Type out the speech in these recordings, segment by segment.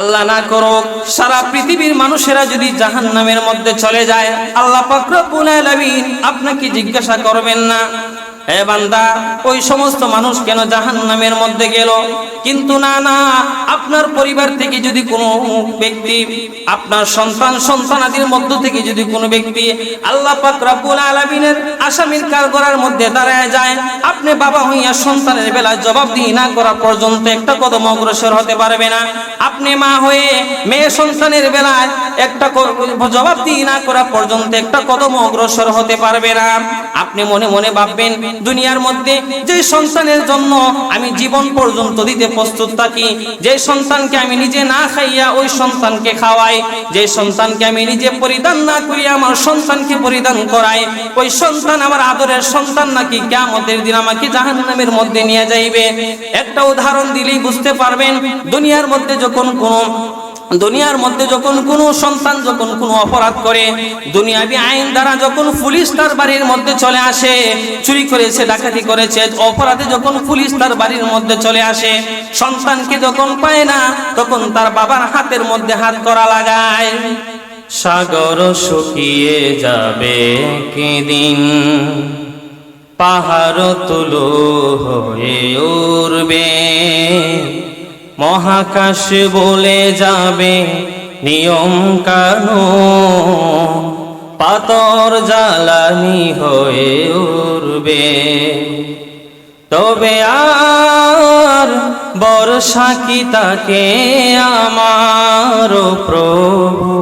আল্লাহ না করুক, সারা পৃথিবীর মানুষেরা যদি জাহান নামের মধ্যে চলে যায়, আল্লাহ পাকরবুল আলামিন আপনাকে জিজ্ঞাসা করবেন না। হে বান্দা, ওই সমস্ত মানুষ কেন জাহান নামের মধ্যে গেল? কিন্তু না না, আপনার পরিবার থেকে যদি কোনো ব্যক্তি, আপনার সন্তান, সন্তানাদির মধ্য থেকে যদি কোনো ব্যক্তি আল্লাহ পাক রব্বুল আলামিনের আসামির কারগড়ার মধ্যে দাঁড়ায় যায়, আপনি বাবা হইয়া সন্তানের বেলায় জবাব দিয়ে না করা পর্যন্ত একটা কদম অগ্রসর হতে পারবে না। আপনি মা হয়ে মেয়ে সন্তানের বেলায় একটা জবাব না করা পর্যন্ত একটা কদম অগ্রসর হতে পারবে না। আপনি মনে মনে ভাববেন, দুনিয়ার মধ্যে যে সন্তানের জন্য আমি জীবন পর্যন্ত দিতে প্রস্তুত থাকি, যে সন্তানকে আমি নিজে না খাইয়া ওই সন্তানকে খাওয়াই, যে সন্তানকে আমি নিজে পরিধান না করিয়া আমার সন্তানকে পরিধান করাই, ওই সন্তান আমার আদরের সন্তান নাকি কেমতের দিন আমাকে জাহান্নামের মধ্যে নিয়ে যাইবে? একটা উদাহরণ দিলেই বুঝতে পারবেন, দুনিয়ার মধ্যে যখন কোনো দুনিয়ার মধ্যে যখন কোনো সন্তান যখন কোনো অপরাধ করে, দুনিয়াবি আইন দ্বারা যখন পুলিশ তার বাড়ির মধ্যে চলে আসে, চুরি করেছে, ডাকাতি করেছে, অপরাধে যখন পুলিশ তার বাড়ির মধ্যে চলে আসে, সন্তানকে যখন পায় না, তখন তার বাবার হাতের মধ্যে হাত করা লাগায়। সাগর শুকিয়ে যাবে কেদিন পাহাড় তুলো হয়ে উড়বে। মহাকাশ বলে যাবে নিয়ম কানুন। পাতর জ্বালানি হয়ে উড়বে। তবে আর বর্ষা কি তাকে আমার প্রভু?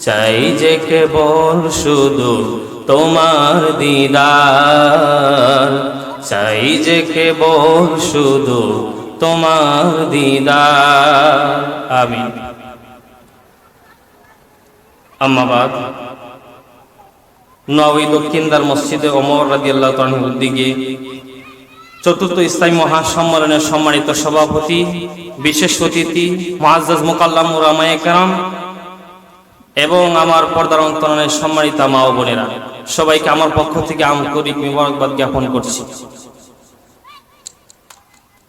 চাই যে কেবল শুধু তোমার দিদার। চাই যে কেবল শুধু তোমার দিদার। আমি আম্মাবাদ নবী দক্ষিণদার মসজিদে ওমর রাজি আল্লাহ দিকে চতুর্থ ইসলামী মহাসম্মেলনের সম্মানিত সভাপতি, বিশেষ অতিথি মহাজ মোকাল্লাম এবং আমার পর্দার অন্তরণের সম্মানিত মা ও বোনেরা, সবাইকে আমার পক্ষ থেকে আন্তরিক বিবরকবাদ জ্ঞাপন করছি।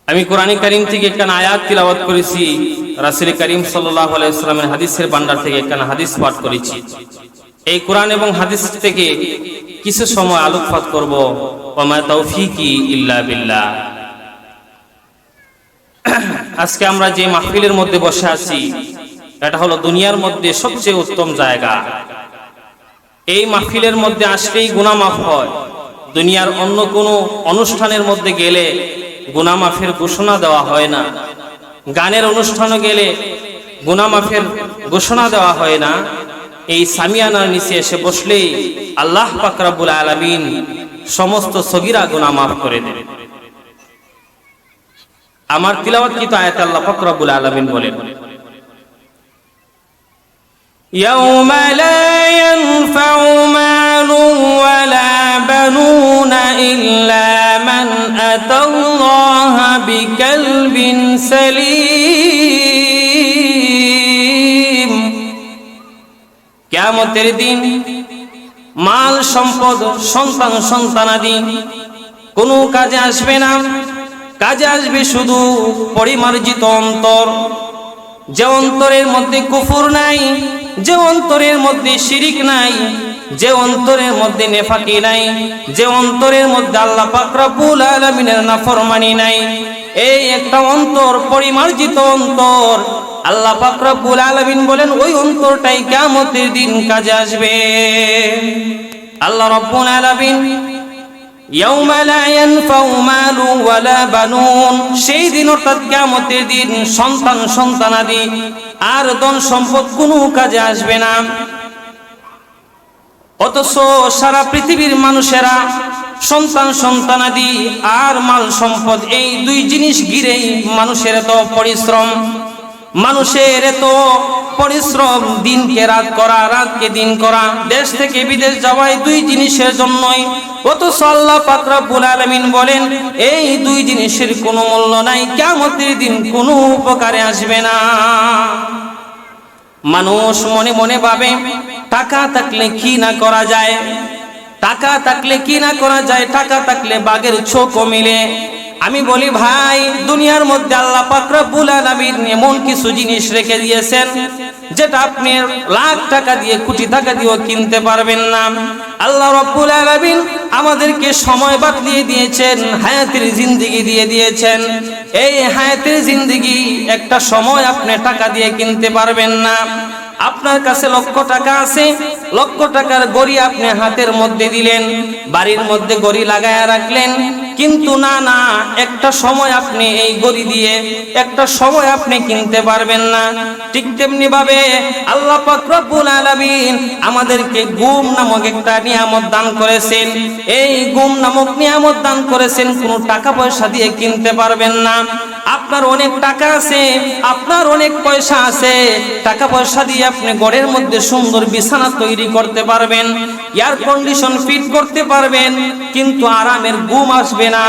আমি কোরআনী করিম থেকে একখানা আয়াত তিলাওয়াত করেছি। রাসুল করিম আলাইস্লামের হাদিসের ভান্ডার থেকে একখানা হাদিস পাঠ করেছি। এই কোরআন এবং হাদিস থেকে কিছু সময় আলোকপাত করব। ইল্লা বিল্লাহ। আজকে আমরা যে মাহফিলের মধ্যে বসে আছি, এটা হলো দুনিয়ার মধ্যে সবচেয়ে উত্তম জায়গা। এই মাহফিলের মধ্যে আসলেই গুনামাফ হয়। দুনিয়ার অন্য কোনো অনুষ্ঠানের মধ্যে গেলে গুনামাফের ঘোষণা দেওয়া হয় না গানের অনুষ্ঠানে গেলে গুনামাফের ঘোষণা দেওয়া হয় না এই সামিয়ানার নিচে এসে বসলেই আল্লাহ পাকরাবুল আলমিন সমস্ত সগিরা গুনাহ মাফ করে দেবে আমার তিলাওয়াত কিন্তু আয়াত আল্লাহ ফকরাবুল আলমিন বলেন يوم لا ينفع مال ولا بنون إلا من أتى الله بقلب سليم কেমতের দিন মাল সম্পদ সন্তান সন্তানাদি কোনো কাজে আসবে না কাজে আসবে শুধু পরিমার্জিত অন্তর যে অন্তরের মধ্যে কুফুর নাই যে অন্তরের মধ্যে শিরিক নাই যে অন্তরের মধ্যে নেফাকি নাই, যে অন্তরের মধ্যে আল্লাহ পাকরাবুল আলমিনের নাফরমানি নাই, এই একটা অন্তর, পরিমার্জিত অন্তর, আল্লাহ পাকরাবুল আলমিন বলেন, ওই অন্তরটাই কেমতের দিন কাজে আসবে। আল্লাহ রব্বুল আলমিন সেই দিন অর্থাৎ কেমতের দিন সন্তান সন্তানাদি আর ধন সম্পদ কোনো কাজে আসবে না। অথচ সারা পৃথিবীর মানুষেরা সন্তান সন্তানাদি আর মাল সম্পদ এই দুই জিনিস ঘিরেই মানুষের এত পরিশ্রম। মানুষের এত পরিশ্রম দিনকে রাত করা, রাতকে দিন করা, দেশ থেকে বিদেশ যাওয়ায় দুই জিনিসের জন্যই। অথচ আল্লাহ পাকরাবুল আলমিন বলেন, এই দুই জিনিসের কোনো মূল্য নাই কেমতের দিন কোনো উপকারে আসবে না। মানুষ মনে মনে ভাবে টাকা থাকলে কি না করা যায়? টাকা থাকলে কি না করা যায়? টাকা থাকলে বাঘের ছোকও মিলে। আমি বলি, ভাই, দুনিয়ার মধ্যে আল্লাহ পাক রব্বুল আলামিন এমন কিছু জিনিস রেখে দিয়েছেন, যেটা আপনি লাখ টাকা দিয়ে, কোটি টাকা দিয়েও কিনতে পারবেন না। আল্লাহ রব্বুল আলামিন আমাদেরকে সময় বাতলিয়ে দিয়েছেন, হায়াতের জিন্দিগি দিয়ে দিয়েছেন। এই হায়াতের জিন্দিগি একটা সময় আপনি টাকা দিয়ে কিনতে পারবেন না। আপনার কাছে লক্ষ টাকা আছে, লক্ষ টাকার গড়ি আপনি হাতের মধ্যে দিলেন, বাড়ির মধ্যে গড়ি লাগায়া রাখলেন কিন্তু না না, একটা সময় আপনি এই গড়ি দিয়ে একটা সময় আপনি কিনতে পারবেন না। ঠিক তেমনি ভাবে আল্লাহ আলামিন আমাদেরকে গুম নামক একটা নিয়ামত দান করেছেন। এই গুম নামক নিয়ামত দান করেছেন, কোনো টাকা পয়সা দিয়ে কিনতে পারবেন না। আপনার অনেক টাকা আছে, আপনার অনেক পয়সা আছে, টাকা পয়সা দিয়ে আপনি ঘরের মধ্যে সুন্দর বিছানা তৈরি করতে পারবেন এয়ার কন্ডিশন ফিট করতে পারবেন কিন্তু আরামের ঘুম আসবে না।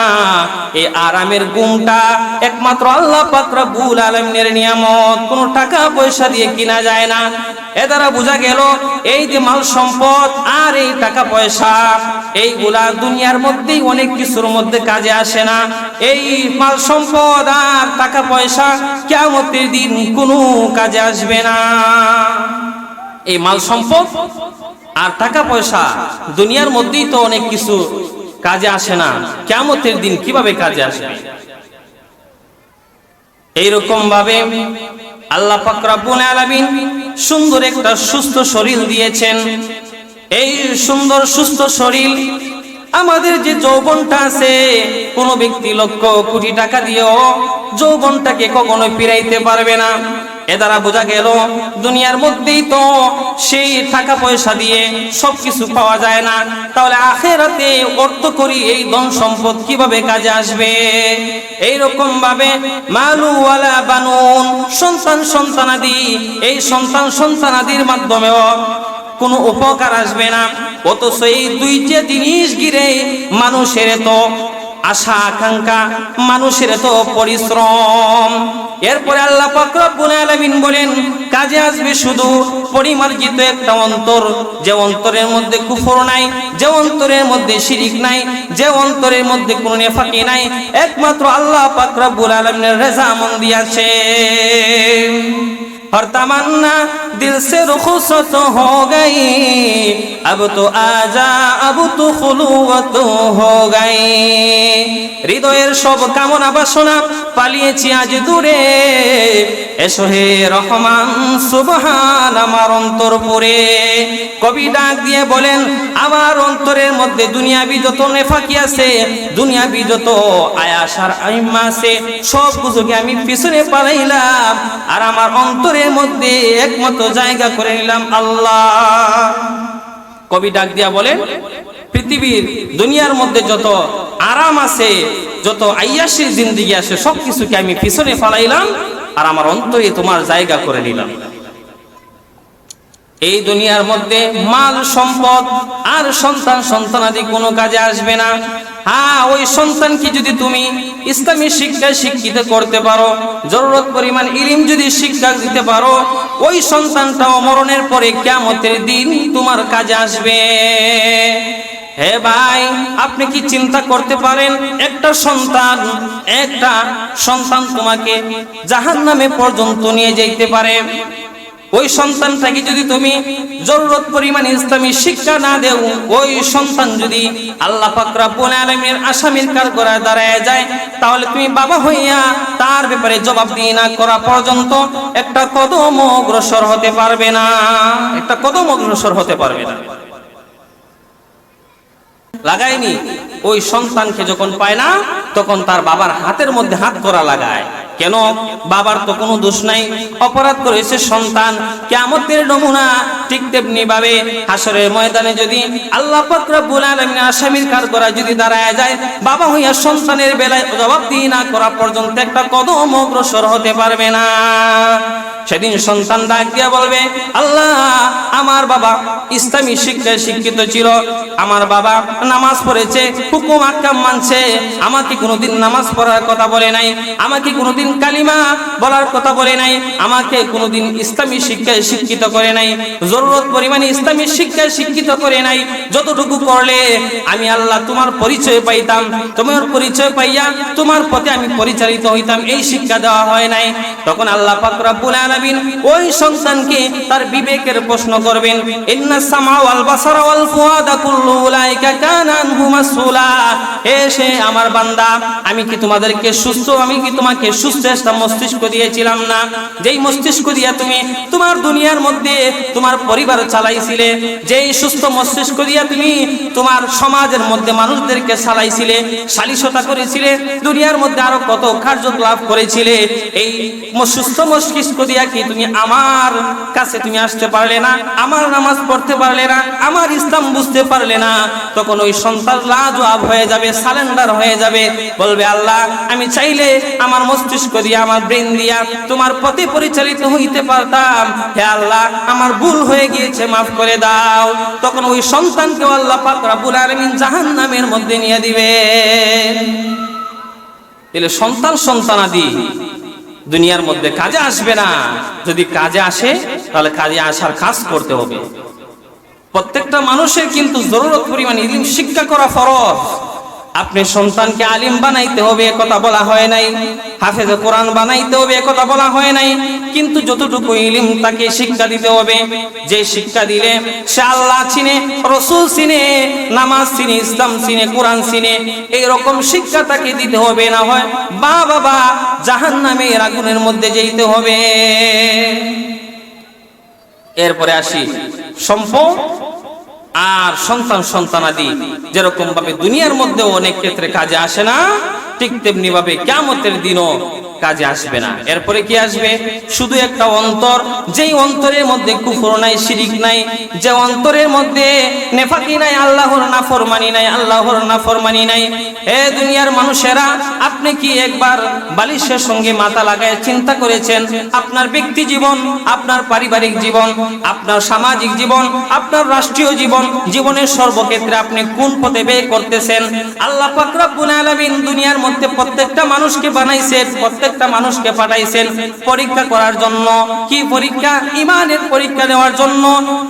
এই আরামের ঘুমটা একমাত্র আল্লাহ পাক রব্বুল আলামিনের নিয়ামত। কোনো টাকা পয়সা দিয়ে কিনা যায় না। এ দ্বারা বোঝা গেল, এই যে মাল সম্পদ আর এই টাকা পয়সা, এইগুলা দুনিয়ার মধ্যেই অনেক কিছুর মধ্যে কাজে আসে না। এই মাল সম্পদ আর টাকা পয়সা কেমতের দিন কোনো কাজে আসবে না। এই মাল সম্পদ আর টাকা পয়সা দুনিয়ার মধ্যেই তো অনেক কিছু কাজে আসে না। কেমতের দিন কীভাবে কাজে আসবে? এইরকম ভাবে আল্লাহ পাক রব্বুল আলামিন সুন্দর একটা সুস্থ শরীর দিয়েছেন। এই সুন্দর সুস্থ শরীর আমাদের যে যৌবনটা আছে, কোনো ব্যক্তি লক্ষ কোটি টাকা দিয়েও যৌবনটাকে কখনো ফিরাইতে পারবে না। এ দ্বারা বোঝা গেল, দুনিয়ার মধ্যেই তো সেই টাকা পয়সা দিয়ে সবকিছু পাওয়া যায় না। তাহলে আখেরাতে অর্থ করি এই ধন সম্পদ কীভাবে কাজে আসবে? এই রকম ভাবে মালুওয়ালা বানুন, সন্তান সন্তানাদি, এই সন্তান সন্তানাদির মাধ্যমেও কোনো উপকার আসবে না। অথচ এই দুইটা জিনিস গিরে মানুষের তো আশা, আকাঙ্ক্ষা, মানুষের তো পরিশ্রম। এরপরে আল্লাহ পাক রব্বুল আলামিন বলেন, কাজে আসবে শুধু পরিমার্জিত একটা অন্তর। যে অন্তরের মধ্যে কুফর নাই, যে অন্তরের মধ্যে শিরিক নাই, যে অন্তরের মধ্যে কোনো নেফাকি নাই, একমাত্র আল্লাহ পাক রব্বুল আলামিনের রেজামন্দি আছে। और तमन्ना दिल से रुखसत हो गई अब तो आजा अब तो खुलुवत हो गई হৃদয়ের সব কামনা বাসনা পালিয়েছি আজ দূরে এসো হে রহমান সুবহান আমার অন্তর পরে কবি ডাক দিয়ে বলেন আমার অন্তরের মধ্যে দুনিয়াবি যত নেফাকি আছে দুনিয়াবি যত আয়াসার আইমা আছে সব কিছুকে আমি পিছনে পালাইলাম আর আমার অন্তরের মধ্যে একমাত্র জায়গা করে নিলাম আল্লাহ। কবি ডাক দিয়া বলেন পৃথিবীর দুনিয়ার মধ্যে যত আরাম আছে, যত আইয়াসির জিন্দিগি আছে সব কিছুকে আমি পিছনে ফালাইলাম আর আমার অন্তরে তোমার জায়গা করে নিলাম। এই দুনিয়ার মধ্যে মাল, সম্পদ আর সন্তান, সন্তানাদি কোনো কাজে আসবে না। হ্যাঁ ওই সন্তানকে যদি তুমি ইসলামী শিক্ষায় শিক্ষিত করতে পারো, জরুরত পরিমাণ ইলিম যদি শিক্ষা দিতে পারো, ওই সন্তানটাও মরণের পরে কেমতের দিন তোমার কাজে আসবে। হে ভাই, আপনি কি চিন্তা করতে পারেন? একটা সন্তান একটা সন্তান তোমাকে জাহান নামে পর্যন্ত নিয়ে যেতে পারে। ওই সন্তানটাকে যদি তুমি জরুরত পরিমাণ ইসলামী শিক্ষা না দেও, ওই সন্তান যদি আল্লাহ পাকরা বলে আলমের আসামির কার করা দাঁড়ায় যায়, তাহলে তুমি বাবা হইয়া তার ব্যাপারে জবাব দিয়ে না করা পর্যন্ত একটা কদম অগ্রসর হতে পারবে না। একটা কদম অগ্রসর হতে পারবে না। লাগায়নি? ওই সন্তানকে যখন পায় না তখন তার বাবার হাতের মধ্যে হাত করা লাগায়। কেন? বাবার তো কোনো দোষ নাই। অপরাধ করেছে সন্তান। কেমতের নমুনা ঠিক তেমনি ভাবে হাসরের ময়দানে যদি আল্লাহ রব্বুল আলামিন আসামির কার করা যদি দাঁড়ায় যায়, বাবা হইয়া সন্তানের বেলায় জবাব দিয়ে না করা পর্যন্ত একটা কদম অগ্রসর হতে পারবে না। সেদিন সন্তান ডাক দিয়া বলবে, আল্লাহ, আমার বাবা ইসলামী শিক্ষায় শিক্ষিত ছিল। আমার বাবা নামাজ পড়েছে, হুকুম আকাম মানছে। আমাকে কোনোদিন নামাজ পড়ার কথা বলে নাই, আমাকে কোনোদিন কালিমা বলার কথা বলে নাই, আমাকে কোনোদিন ইসলামী শিক্ষায় শিক্ষিত করে নাই, জরুরত পরিমাণে ইসলামী শিক্ষায় শিক্ষিত করে নাই। যতটুকু করলে আমি আল্লাহ তোমার পরিচয় পাইতাম, তোমার পরিচয় পাইয়া তোমার পথে আমি পরিচালিত হইতাম। এই শিক্ষা দেওয়া হয় নাই। তখন আল্লাহ পাক রব্বুল আলামিন ওই সন্তানকে তার বিবেকের প্রশ্ন করবেন ইন্না সামাওয়াল বাসারা ওয়াল ফুয়াদা কুল্লু উলাইকা কানা আনহু মাসউলা। হে সে আমার বান্দা, আমি কি তোমাদেরকে সুস্থ, আমি কি তোমাকে সুস্থ একটা মস্তিষ্ক দিয়েছিলাম না? যেই মস্তিষ্ক দিয়া তুমি তোমার দুনিয়ার মধ্যে তোমার পরিবার চালাইছিলে, যেই সুস্থ মস্তিষ্ক দিয়া তুমি তোমার সমাজের মধ্যে মানুষদেরকে চালাইছিলে, সালিশতা করেছিলে, দুনিয়ার মধ্যে আরও কত কার্যকলাপ করেছিলে, এই সুস্থ মস্তিষ্ক দিয়া কি তুমি আমার কাছে তুমি আসতে পারলে না, আমার নামাজ পড়তে পারলে না, আমার ইসলাম বুঝতে পারলে না, তখন ওই সন্তান লাজবাব হয়ে যাবে সালেন্ডার হয়ে যাবে। বলবে, আল্লাহ, আমি চাইলে আমার মস্তিষ্ক দিয়া, আমার ব্রেন দিয়া তোমার পথে পরিচালিত হইতে পারতাম। হে আল্লাহ, আমার ভুল হয়ে গিয়েছে, মাফ করে দাও। তখন ওই সন্তানকে আল্লাহ পাক রব্বুল আলামিন জাহান্নামের মধ্যে নিয়ে দিবেন। তাহলে সন্তান সন্তানাদি দুনিয়ার মধ্যে কাজে আসবে না। যদি কাজে আসে, তাহলে কাজে আসার কাজ করতে হবে। প্রত্যেকটা মানুষের কিন্তু জরুরত পরিমাণ ইলিম শিক্ষা করা ফরজ। আপনি সন্তানকে আলিম বানাইতে হবে কথা বলা হয় নাই। হাফেজ কোরআন বানাইতে হবে কথা বলা হয় নাই। কিন্তু যতটুকু ইলিম, তাকে শিক্ষা দিতে হবে। যে শিক্ষা দিলে সে আল্লাহ চিনে, রসুল চিনে, নামাজ চিনে, ইসলাম চিনে, কোরআন চিনে এইরকম শিক্ষা তাকে দিতে হবে। না হয় বা বাবা জাহান নামে আগুনের মধ্যে যেতে হবে। এরপরে আসি। সম্পদ আর সন্তান সন্তানাদি যেরকম ভাবে দুনিয়ার মধ্যে অনেক ক্ষেত্রে কাজে আসে না, ঠিক তেমনি ভাবে কেমতের দিনও কাজে আসবে না। এরপরে কি আসবে? শুধু একটা অন্তর। যেই অন্তরের মধ্যে কুফর নাই, শিরিক নাই, যে অন্তরের মধ্যে নেফাকি নাই, আল্লাহর নাফরমানি নাই, আল্লাহর নাফরমানি নাই, এ দুনিয়ার মানুষেরা, আপনি কি একবার বালিশের সঙ্গে মাথা লাগায় চিন্তা করেছেন? আপনার ব্যক্তি জীবন, আপনার পারিবারিক জীবন, আপনার সামাজিক জীবন, আপনার রাষ্ট্রীয় জীবন, জীবনের সর্বক্ষেত্রে আপনি কোন পথে ব্যয় করতেছেন? আল্লাহ পাক আলামিন দুনিয়ার মধ্যে প্রত্যেকটা মানুষকে বানাইছেন প্রত্যেকটা মানুষকে পাঠাইছেন পরীক্ষা করার জন্য। কি পরীক্ষা? ইমানের পরীক্ষা দেওয়ার জন্য।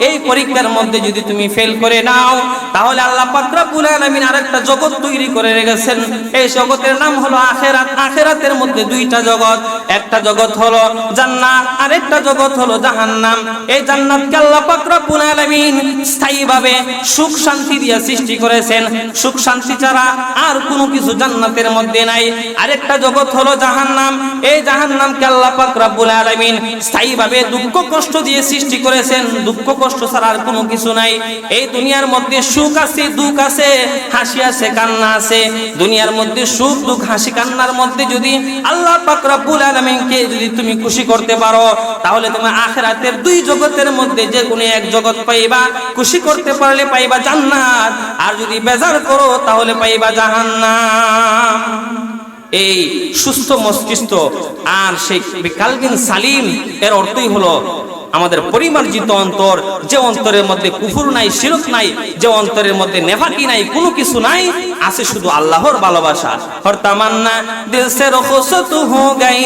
এই পরীক্ষার মধ্যে যদি তুমি ফেল করে নাও, তাহলে আল্লাহ রব্বুল আলামিন আরেকটা জগৎ তৈরি করে রেখেছেন। এই জগতের নাম হলো আখেরাত। আখেরাতের মধ্যে দুইটা জগৎ। একটা জগৎ হলো জান্নাত, আরেকটা জগৎ হলো জাহান্নাম। এই জান্নাতকে আল্লাহ পাক রব্বুল আলামিন স্থায়ীভাবে সুখ শান্তি দিয়ে সৃষ্টি করেছেন। সুখ শান্তি ছাড়া আর কোনো কিছু জান্নাতের মধ্যে নাই। আরেকটা জগৎ হলো জাহান্নাম। এই জাহান্নামকে আল্লাহ পাক রব্বুল আলামিন স্থায়ীভাবে দুঃখ কষ্ট দিয়ে সৃষ্টি করেছেন। দুঃখ কষ্ট ছাড়া আর কোনো কিছু নাই। এই দুনিয়ার মধ্যে সুখ আছে, দুঃখ আছে, হাসি আছে, কান্না আছে। দুনিয়ার মধ্যে সুখ, দুঃখ, হাসি, কান্নার মধ্যে যদি আল্লাহ পাক রব্বুল আলামিনকে যদি তুমি খুশি করতে পারো, তাহলে তুমি আখিরাতের দুই জগতের মধ্যে যে কোনো এক জগৎ পাইবা। খুশি করতে পারলে পাইবা জান্নাত। আর যদি বেজার করো, তাহলে পাইবা জাহান্নাম। এই সুস্থ মস্তিষ্ক আর সেই কালবিন সালিম এর অর্থই হলো আমাদের পরিমার্জিত অন্তর, যে অন্তরের মধ্যে কুফুর নাই, শিরক নাই, যে অন্তরের মধ্যে নেফাকি নাই, কোনো কিছু নাই আছে শুধু আল্লাহর ভালোবাসা। হর তামান্না, দিল সে হো গাই,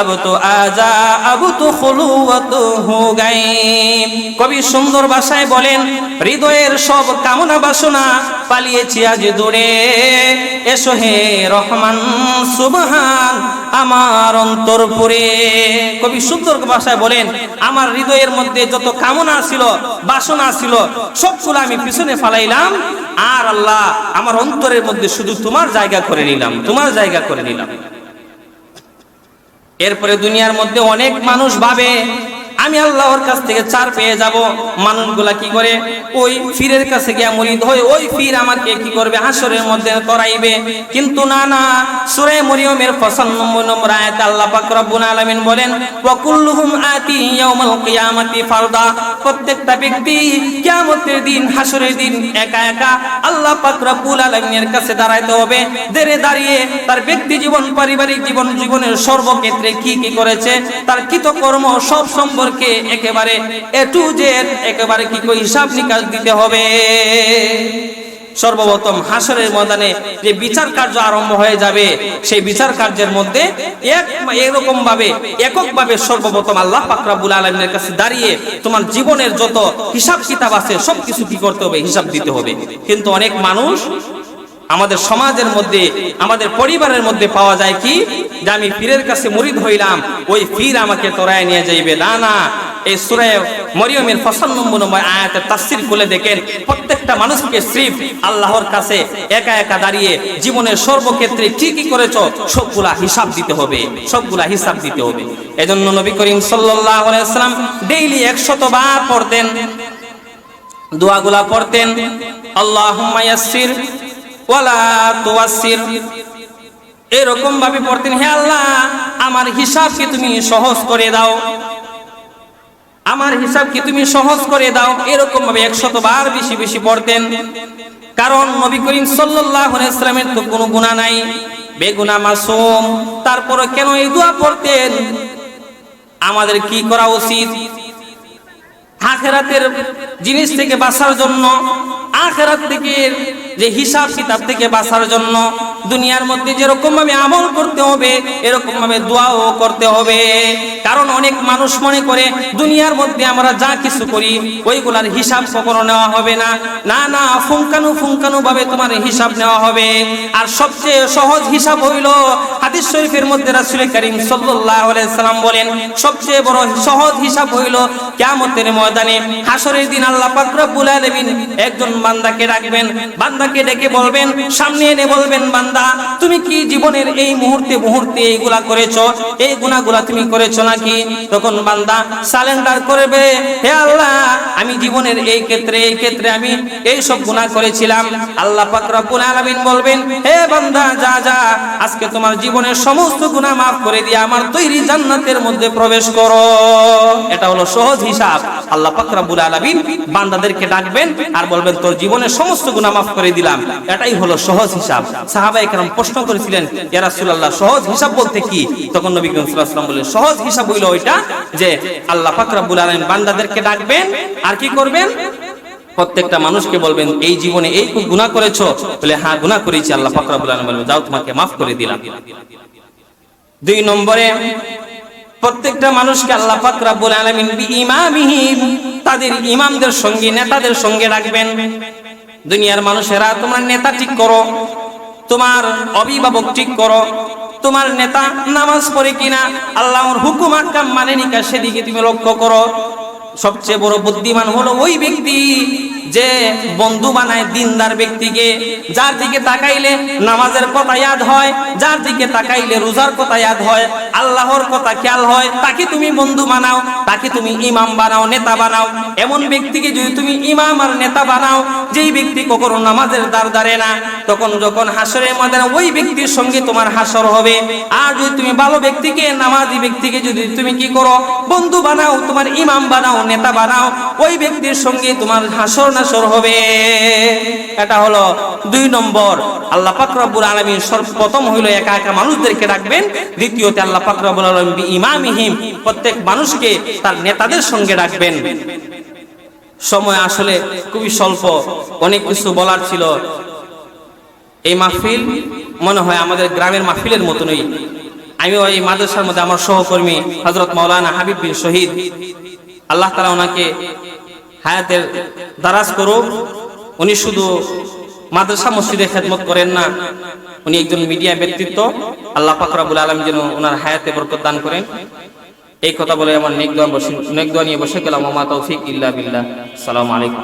আব তো আজা, আব তো খলুয়াত হো গাই। কবি সুন্দর ভাষায় বলেন, হৃদয়ের সব কামনা বাসনা পালিয়েছি আজ দূরে। এসো হে রহমান, সুবহান, আমার অন্তরপুরে। কবি সুন্দর ভাষায় বলেন, আমার হৃদয়ের মধ্যে যত কামনা ছিল, বাসনা ছিল, সবগুলো আমি পিছনে ফালাইলাম। আর আল্লাহ, আমার অন্তরের মধ্যে শুধু তোমার জায়গা করে নিলাম, তোমার জায়গা করে নিলাম। এরপরে দুনিয়ার মধ্যে অনেক মানুষ ভাবে আমি আল্লাহর কাছ থেকে চার পেয়ে যাব। মানুষগুলা কি করে? ওই ফিরের কাছে গিয়া মরিদ হয়ে ওই ফির আমাকে কি করবে? হাসরের মধ্যে তরাইবে কিন্তু না না, সূরা মরিয়মের 95 নম্বর আয়াতে আল্লাহ পাক রব্বুল আলামিন বলেন, ওয়া কুল্লুহুম আতি ইয়াউমাল কিয়ামাতি ফারদা। প্রত্যেকটা ব্যক্তি কিয়ামতের দিন, হাসরের দিন একা একা আল্লাহ পাক রব্বুল আলামিনের কাছে দাঁড়াইতে হবে। দেরে দাঁড়িয়ে তার ব্যক্তি জীবন, পারিবারিক জীবন, জীবনের সর্বক্ষেত্রে কি কি করেছে? তার কৃতকর্ম সব সম্পর্কে একেবারে এ টু জেড একেবারে কি করে হিসাব নিকাশ দিতে হবে? সর্বপ্রথম হাসরের ময়দানে যে বিচার কার্য আরম্ভ হয়ে যাবে, সেই বিচার কার্যের মধ্যে এক এরকম ভাবে একক ভাবে সর্বপ্রথম আল্লাহ পাকরাবুল আলমের কাছে দাঁড়িয়ে তোমার জীবনের যত হিসাব কিতাব আছে, সবকিছু কি করতে হবে? হিসাব দিতে হবে। কিন্তু অনেক মানুষ আমাদের সমাজের মধ্যে, আমাদের পরিবারের মধ্যে পাওয়া যায় কি? যে আমি পীরের কাছে মুরিদ হইলাম, ওই পীর আমাকে তোরায় নিয়ে যাইবে। না না, এই সুরে মরিয়মের ফসল নম্বর আয়াতের তাফসীর খুলে দেখেন, প্রত্যেকটা মানুষকে স্রিফ আল্লাহর কাছে একা একা দাঁড়িয়ে জীবনের সর্বক্ষেত্রে কি কি করেছ? সবগুলা হিসাব দিতে হবে, সবগুলা হিসাব দিতে হবে। এজন্য নবী করিম সাল্লাল্লাহু সাল্লাম ডেইলি 100 বার পড়তেন, দোয়াগুলা পড়তেন ইয়াসসির এরকম ভাবে পড়তেন হে আল্লাহ, আমার হিসাবকে তুমি সহজ করে দাও? আমার হিসাবকে তুমি সহজ করে দাও? এরকম ভাবে একশত বার বেশি বেশি পড়তেন। কারণ নবী করিম সাল্লাল্লাহু আলাইহি সাল্লামের তো কোনো গুনাহ নাই। বেগুনা মাসুম। তারপরে কেন এই দোয়া পড়তেন? আমাদের কি করা উচিত? আখেরাতের জিনিস থেকে বাঁচার জন্য, আখেরাত থেকে যে হিসাব কিতাব থেকে বাঁচার জন্য দুনিয়ার মধ্যে যেরকম ভাবে আমল করতে হবে এরকম ভাবে দোয়াও করতে হবে। কারণ অনেক মানুষ মনে করে, দুনিয়ার মধ্যে আমরা যা কিছু করি, ওইগুলার হিসাব কখনো নেওয়া হবে না। না না ফুঙ্কানু ফুঙ্কানু ভাবে তোমার হিসাব নেওয়া হবে। আর সবচেয়ে সহজ হিসাব হইল, হাদিস শরীফের মধ্যে রাসূল করিম সাল্লাল্লাহু আলাইহি সাল্লাম বলেন, সবচেয়ে বড় সহজ হিসাব হইল কিয়ামতের ময়দানে হাসরের দিন আল্লাহ পাক রব্বুল আলামিন একজন বান্দাকে ডাকবেন বান্দাকে ডেকে বলবেন, সামনে এনে বলবেন, বান্দা, তুমি কি জীবনের এই মুহূর্তে মুহূর্তে এইগুলা করেছ? এই গুনাহগুলা তুমি করেছ নাকি? তখন বান্দা সালেন্ডার করবে, হে আল্লাহ, আমি জীবনের এই ক্ষেত্রে এই ক্ষেত্রে আমি এই সব গুনাহ করেছিলাম। আল্লাহ পাক রব্বুল আলামিন বলবেন, হে বান্দা, যা যা, আজকে তোমার জীবনের সমস্ত গুনাহ মাফ করে দিয়ে আমার তৈরি জান্নাতের মধ্যে প্রবেশ করো। এটা হলো সহজ হিসাব। আল্লাহ পাক রব্বুল আলামিন বান্দাদেরকে ডাকবেন আর বলবেন, তোর জীবনের সমস্ত গুনাহ মাফ করে দিলাম। এটাই হলো সহজ হিসাব। সাহাবায়ে কেরাম প্রশ্ন করেছিলেন, ইয়া রাসূলুল্লাহ, সহজ হিসাব বলতে কি? তখন নবী করিম বললেন, সহজ হিসাব হইল ওইটা যে আল্লাহ পাক রব্বুল আলামিন বান্দাদেরকে ডাকবেন, আর কি করবেন? প্রত্যেকটা মানুষকে বলবেন, এই জীবনে এই গুনাহ করেছ? বলে হ্যাঁ গুনাহ করেছি, আল্লাহ পাক রব্বুল আলামিন বলবেন যাও তোমাকে মাফ করে দিলাম। দুই নম্বরে, প্রত্যেকটা মানুষকে আল্লাহ পাক রব্বুল আলামিন বিইমামিহিম, তাদের ইমামদের সঙ্গে, নেতাদের সঙ্গে রাখবেন দুনিয়ার মানুষেরা, তোমার নেতা ঠিক করো, তোমার অভিভাবক ঠিক করো, তোমার নেতা নামাজ পড়ে কিনা, আল্লাহর হুকুম আকাম মানে নিকা সেদিকে তুমি লক্ষ্য করো। সবচেয়ে বড় বুদ্ধিমান হলো ওই ব্যক্তি যে বন্ধু বানায় দিনদার ব্যক্তিকে। যার দিকে তাকাইলে নামাজের কথা ইয়াদ হয়, যার দিকে তাকাইলে রোজার কথা ইয়াদ হয়, আল্লাহর কথা খেয়াল হয়, তাকে তুমি বন্ধু বানাও, তাকে তুমি ইমাম বানাও, নেতা বানাও। এমন ব্যক্তিকে যদি তুমি ইমাম আর নেতা বানাও, যেই ব্যক্তি কখনো নামাজের দ্বার দাঁড়ে না, তখন যখন হাসরের ময়দানে ওই ব্যক্তির সঙ্গে তোমার হাসর হবে। আর যদি তুমি ভালো ব্যক্তিকে, নামাজি ব্যক্তিকে যদি তুমি কি করো, বন্ধু বানাও, তোমার ইমাম বানাও নেতা বানাও, ওই ব্যক্তির সঙ্গে তোমার হাসর নাসর হবে। এটা হলো দুই নম্বর। আল্লাহ পাক রব্বুল আলামিন সর্বপ্রথম হইল একা একা মানুষদেরকে ডাকবেন। দ্বিতীয়তে আল্লাহ পাক রব্বুল আলামিন ইমামিহিম প্রত্যেক মানুষকে তার নেতাদের সঙ্গে ডাকবেন। সময় আসলে খুবই স্বল্প। অনেক কিছু বলার ছিল। এই মাহফিল মনে হয় আমাদের গ্রামের মাহফিলের মতনই। আমি ওই মাদ্রাসার মধ্যে আমার সহকর্মী হজরত মৌলানা হাবিব বিন শহীদ। আল্লাহ তালা ওনাকে হায়াতের দারাজ করো উনি শুধু মাদ্রাসা মসজিদে খেদমত করেন না, উনি একজন মিডিয়া ব্যক্তিত্ব। আল্লাহ ফাকরাবুল আলম যেন ওনার হায়াতে বরকত দান করেন। এই কথা বলে আমার নেকদোয়া বসে নেকদোয়া নিয়ে বসে গেলাম। মামা তৌফিক ইল্লা বিল্লাহ। সালাম আলাইকুম।